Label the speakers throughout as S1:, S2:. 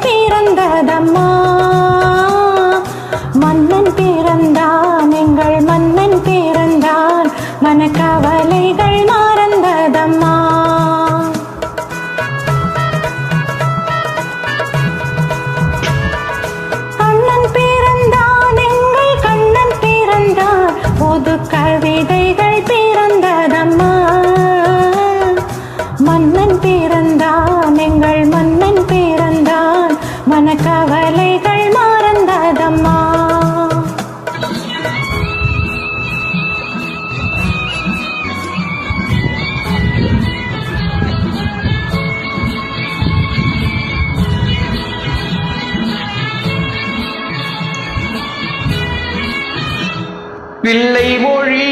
S1: பிறந்ததம்மா மன்னன் பிறந்தான் எங்கள் மன்னன் பிறந்தான் மனக்கவலைகள் மறந்ததம்மா.
S2: அண்ணன் பிறந்தான் எங்கள் கண்ணன் பிறந்தான்.
S1: பொது கவலைகள் மறந்ததம்மா. பிள்ளை மொழி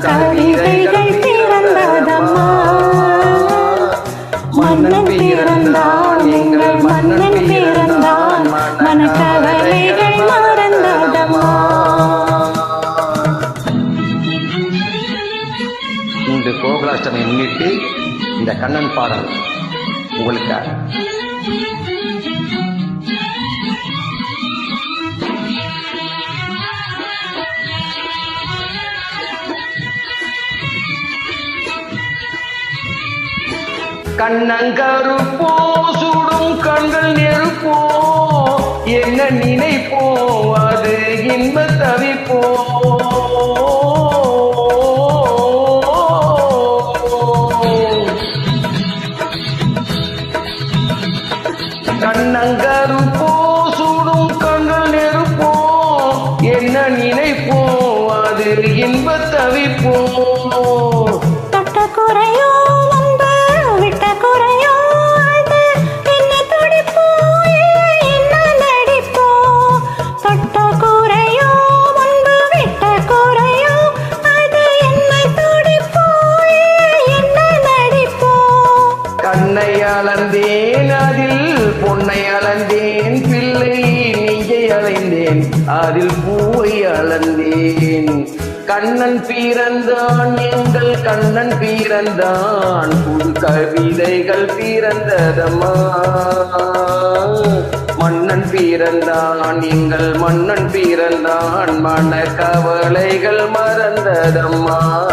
S1: கவிதைகள் பிறந்ததம்மா மன்னன் பிறந்தான் எங்கள் மன்னன் பிறந்தான். மனக்கவலைகள் மறந்ததம்மா.
S2: இன்று கோகுலாஷ்டமி முன்னிட்டு இந்த கண்ணன் பாடல் உங்களுக்காக கண்ணங்கருப்போ சுடும் கண்கள் நெருப்போ என்ன நினைப்போ அது இன்ப தவிப்போ. கண்ணங்கருப்போ சுடும் கண்கள் நெருப்போ என்ன நினைப்போ அது இன்ப தவிப்போ. நிறைந்தேன் அதில் பூவை அளந்தேன். கண்ணன் பிறந்தான் எங்கள் கண்ணன் பிறந்தான். புது கவிதைகள் பிறந்ததம்மா. மன்னன் பிறந்தான் எங்கள் மன்னன் பிறந்தான். மன கவலைகள் மறந்ததம்மா.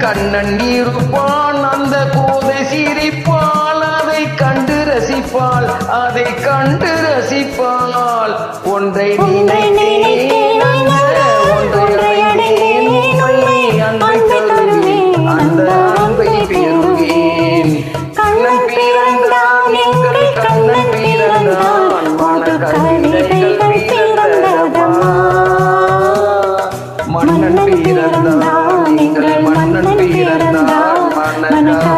S2: கண்ணன் இருப்பான் அந்த கோதை சிரிப்பாள் அதை கண்டு ரசிப்பாள் அதை கண்டு ரசிப்பாள். ஒன்றை நீ Mana